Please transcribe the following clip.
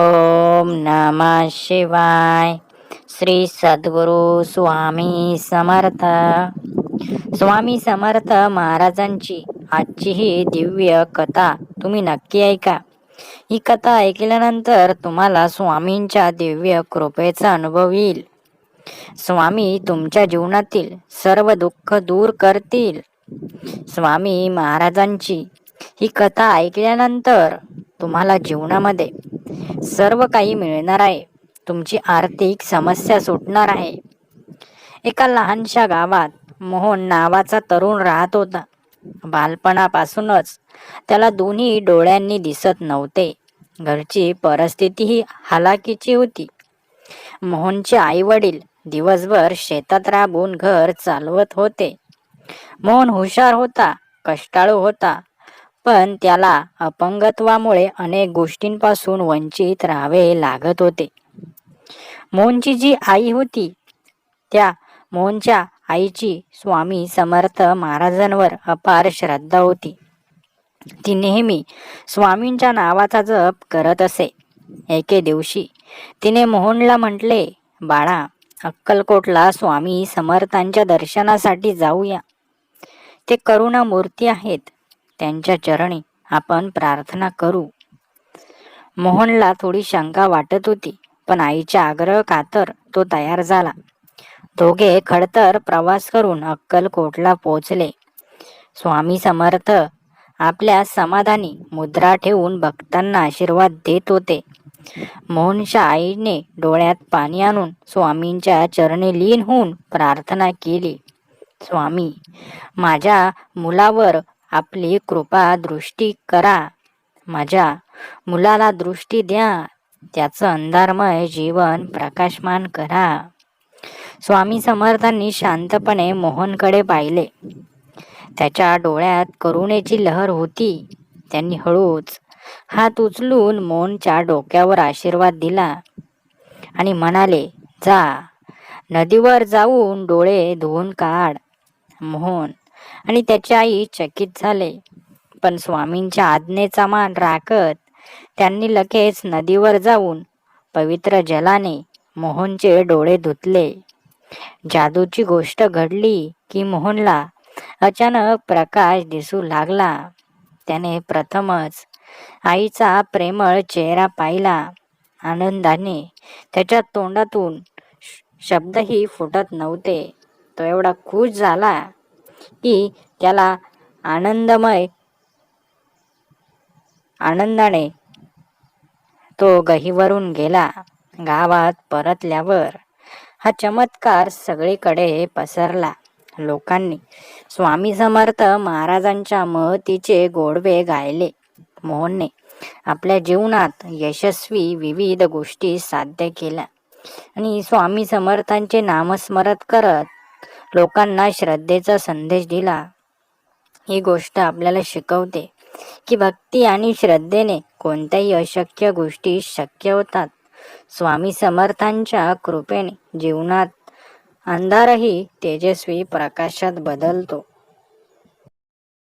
ओम नमः शिवाय। श्री सद्गुरु स्वामी समर्थ। स्वामी समर्थ महाराजांची आजची ही दिव्य कथा तुम्ही नक्की ऐका. ही कथा ऐकल्यानंतर तुम्हाला स्वामींच्या दिव्य कृपेचा अनुभव येईल. स्वामी तुमच्या जीवनातील सर्व दुःख दूर करतील. स्वामी महाराजांची ही कथा ऐकल्यानंतर तुम्हाला जीवनामध्ये सर्व काही मिळणार आहे. तुमची आर्थिक समस्या सुटणार आहे. एका लहानशा गावात मोहन नावाचा तरुण राहत होता. बालपणापासूनच त्याला दोन्ही डोळ्यांनी दिसत नव्हते. घरची परिस्थितीही हालाकीची होती. मोहनचे आई वडील दिवसभर शेतात राबून घर चालवत होते. मोहन हुशार होता कष्टाळू होता. पण त्याला अपंगत्वामुळे अनेक गोष्टींपासून वंचित राहावे लागत होते. मोहनची जी आई होती त्या मोहनच्या आईची स्वामी समर्थ महाराजांवर अपार श्रद्धा होती. ती नेहमी स्वामींच्या नावाचा जप करत असे. एके दिवशी तिने मोहनला म्हटले बाळा अक्कलकोटला स्वामी समर्थांच्या दर्शनासाठी जाऊया. ते करुणा मूर्ती आहेत. त्यांच्या चरणी आपण प्रार्थना करू. मोहनला थोडी शंका वाटत होती पण आईच्या आग्रह खातर तो तयार झाला. दोघे खडतर प्रवास करून अक्कलकोटला पोचले स्वामी समर्थ आपल्या समाधानी मुद्रा ठेवून भक्तांना आशीर्वाद देत होते. मोहनच्या आईने डोळ्यात पाणी आणून स्वामींच्या चरणी लीन होऊन प्रार्थना केली. स्वामी माझ्या मुलावर आपली कृपा दृष्टी करा. माझ्या मुलाला दृष्टी द्या. त्याचं अंधारमय जीवन प्रकाशमान करा. स्वामी समर्थांनी शांतपणे मोहनकडे पाहिले. त्याच्या डोळ्यात करुणेची लहर होती. त्यांनी हळूच हात उचलून मोहनच्या डोक्यावर आशीर्वाद दिला आणि म्हणाले जा. नदीवर जाऊन डोळे धुवून काढ. मोहन आणि त्याची आई चकित झाले. पण स्वामींच्या आज्ञेचा मान राखत त्यांनी लगेच नदीवर जाऊन पवित्र जलाने मोहनचे डोळे धुतले. जादूची गोष्ट घडली की मोहनला अचानक प्रकाश दिसू लागला. त्याने प्रथमच आईचा प्रेमळ चेहरा पाहिला. आनंदाने त्याच्या तोंडातून शब्दही फुटत नव्हते. तो एवढा खुश झाला की त्याला आनंदमय आनंदाने तो गहीवरून गेला. गावात परतल्यावर हा चमत्कार सगळीकडे पसरला. लोकांनी स्वामी समर्थ महाराजांच्या महतीचे गोडवे गायले. मोहनने आपल्या जीवनात यशस्वी विविध गोष्टी साध्य केल्या आणि स्वामी समर्थांचे नामस्मरण करत लोकांना श्रद्धेचा संदेश दिला. ही गोष्ट आपल्याला शिकवते की भक्ती आणि श्रद्धेने कोणत्याही अशक्य गोष्टी शक्य होतात. स्वामी समर्थांच्या कृपेने जीवनात अंधारही तेजस्वी प्रकाशात बदलतो.